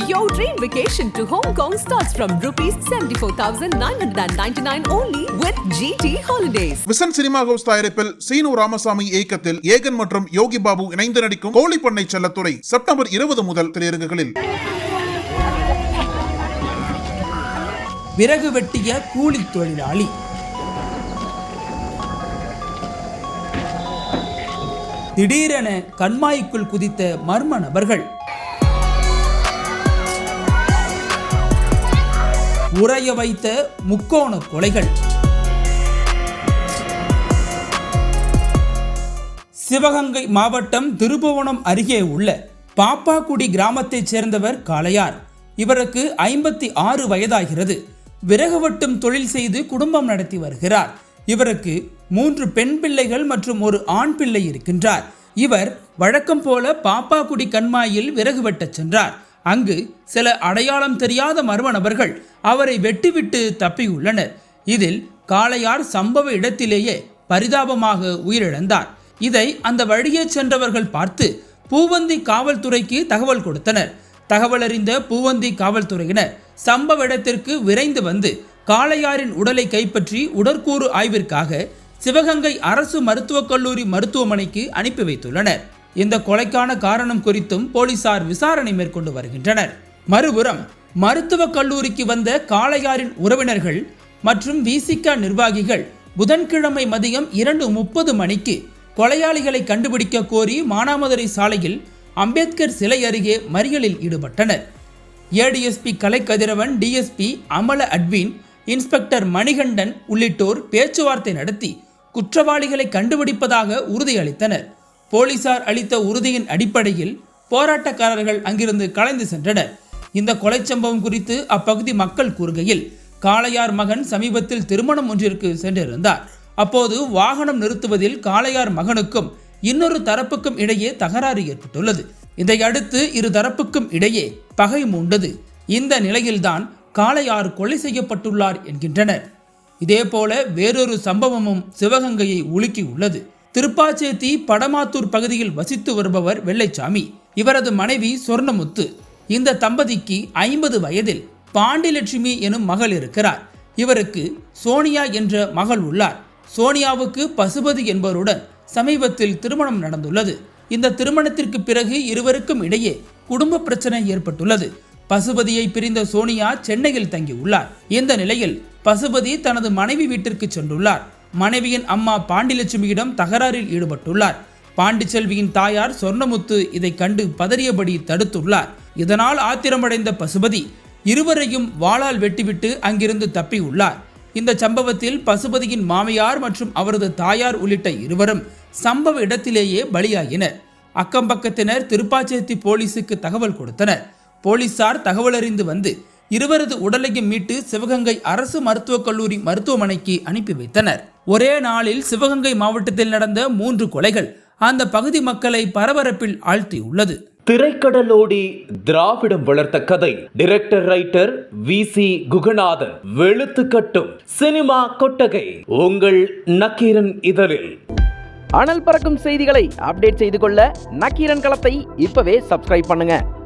Your dream vacation to Hong Kong starts from rupees 74,999 only with GT Holidays. Vision cinema house தயாரிப்பில் சீனு ராமசாமி இயக்கத்தில் ஏகன் மற்றும் யோகி பாபு இணைந்து நடிக்கும் கோழிப்பண்ணை செல்லத்துறை செப்டம்பர் இருபது முதல் திரையரங்குகளில். விறகு வெட்டிய கூலி தொழிலாளி. திடீரென கண்மாய்க்குள் குதித்த மர்ம நபர்கள். உறைய வைத்த முக்கோண கொலைகள். சிவகங்கை மாவட்டம் திருபுவனம் அருகே உள்ள பாப்பாக்குடி கிராமத்தைச் சேர்ந்தவர் காளையார். இவருக்கு ஐம்பத்தி ஆறு வயதாகிறது. விறகு வெட்டும் தொழில் செய்து குடும்பம் நடத்தி வருகிறார். இவருக்கு மூன்று பெண் பிள்ளைகள் மற்றும் ஒரு ஆண் பிள்ளை இருக்கின்றார். இவர் வழக்கம் போல பாப்பாக்குடி கண்மாயில் விறகு வெட்டச் சென்றார். அங்கு சில அடையாளம் தெரியாத மர்ம நபர்கள் அவரை வெட்டிவிட்டு தப்பியுள்ளனர். இதில் காளையார் சம்பவ இடத்திலேயே பரிதாபமாக உயிரிழந்தார். இதை அந்த வழியே சென்றவர்கள் பார்த்து பூவந்தி காவல்துறைக்கு தகவல் கொடுத்தனர். தகவல் அறிந்த பூவந்தி காவல்துறையினர் சம்பவ இடத்திற்கு விரைந்து வந்து காளையாரின் உடலை கைப்பற்றி உடற்கூறு ஆய்விற்காக சிவகங்கை அரசு மருத்துவக் கல்லூரி மருத்துவமனைக்கு அனுப்பி வைத்துள்ளனர். இந்த கொலைக்கான காரணம் குறித்தும் போலீசார் விசாரணை மேற்கொண்டு வருகின்றனர். மறுபுறம் மருத்துவக் கல்லூரிக்கு வந்த காளையாரின் உறவினர்கள் மற்றும் விசிக நிர்வாகிகள் புதன்கிழமை மதியம் இரண்டு முப்பது மணிக்கு கொலையாளிகளை கண்டுபிடிக்க கோரி மானாமதுரை சாலையில் அம்பேத்கர் சிலை அருகே மறியலில் ஈடுபட்டனர். ADSP Kalaikathiravan DSP Amala Advin inspector Manikandan உள்ளிட்டோர் பேச்சுவார்த்தை நடத்தி குற்றவாளிகளை கண்டுபிடிப்பதாக உறுதியளித்தனர். போலீசார் அளித்த உறுதியின் அடிப்படையில் போராட்டக்காரர்கள் அங்கிருந்து கலைந்து சென்றனர். இந்த கொலை சம்பவம் குறித்து அப்பகுதி மக்கள் கூறுகையில் காளையார் மகன் சமீபத்தில் திருமணம் ஒன்றிற்கு சென்றிருந்தார். அப்போது வாகனம் நிறுத்துவதில் காளையார் மகனுக்கும் இன்னொரு தரப்புக்கும் இடையே தகராறு ஏற்பட்டுள்ளது. இதையடுத்து இரு தரப்புக்கும் இடையே பகை மூண்டது. இந்த நிலையில்தான் காளையார் கொலை செய்யப்பட்டுள்ளார் என்கின்றனர். இதேபோல வேறொரு சம்பவமும் சிவகங்கையை உலுக்கி உள்ளது திருப்பாச்சேத்தி படமாத்தூர் பகுதியில் வசித்து வருபவர் வெள்ளைச்சாமி. இவரது மனைவி சொர்ணமுத்து. இந்த தம்பதிக்கு ஐம்பது வயதில் பாண்டிலட்சுமி எனும் மகள் இருக்கிறார். இவருக்கு சோனியா என்ற மகள் உள்ளார். சோனியாவுக்கு பசுபதி என்பவருடன் சமீபத்தில் திருமணம் நடந்துள்ளது. இந்த திருமணத்திற்கு பிறகு இருவருக்கும் இடையே குடும்ப பிரச்சனை ஏற்பட்டுள்ளது. பசுபதியை பிரிந்த சோனியா சென்னையில் தங்கியுள்ளார். இந்த நிலையில் பசுபதி தனது மனைவி வீட்டிற்கு சென்றுள்ளார். மனைவியின் அம்மா பாண்டிலட்சுமியிடம் தகராறில் ஈடுபட்டுள்ளார். பாண்டிச்செல்வியின் தாயார் சொர்ணமுத்து இதை கண்டு பதறியபடி தடுத்துள்ளார். இதனால் ஆத்திரமடைந்த பசுபதி இருவரையும் வாளால் வெட்டிவிட்டு அங்கிருந்து தப்பியுள்ளார். இந்த சம்பவத்தில் பசுபதியின் மாமியார் மற்றும் அவரது தாயார் உள்ளிட்ட இருவரும் சம்பவ இடத்திலேயே பலியாகினர் அக்கம்பக்கத்தினர் திருப்பாச்சேத்தி போலீசுக்கு தகவல் கொடுத்தனர். போலீசார் தகவலறிந்து வந்து இருவரது உடலையும் மீட்டு சிவகங்கை அரசு மருத்துவக் கல்லூரி மருத்துவமனைக்கு அனுப்பி வைத்தனர். ஒரே நாளில் சிவகங்கை மாவட்டத்தில் நடந்த மூன்று கொலைகள் அந்த பகுதி மக்களை பரபரப்பில் ஆழ்த்தியுள்ளது. திரைக்கடலோடி திராவிடம் வளர்த்த கதை. Director writer V C Guhanathan. வெளுத்து கட்டும் சினிமா கொட்டகை. உங்கள் நக்கீரன் இதழில். அனல் பறக்கும் செய்திகளை அப்டேட் செய்து கொள்ள நக்கீரன் களத்தை இப்பவே சப்ஸ்கிரைப் பண்ணுங்க.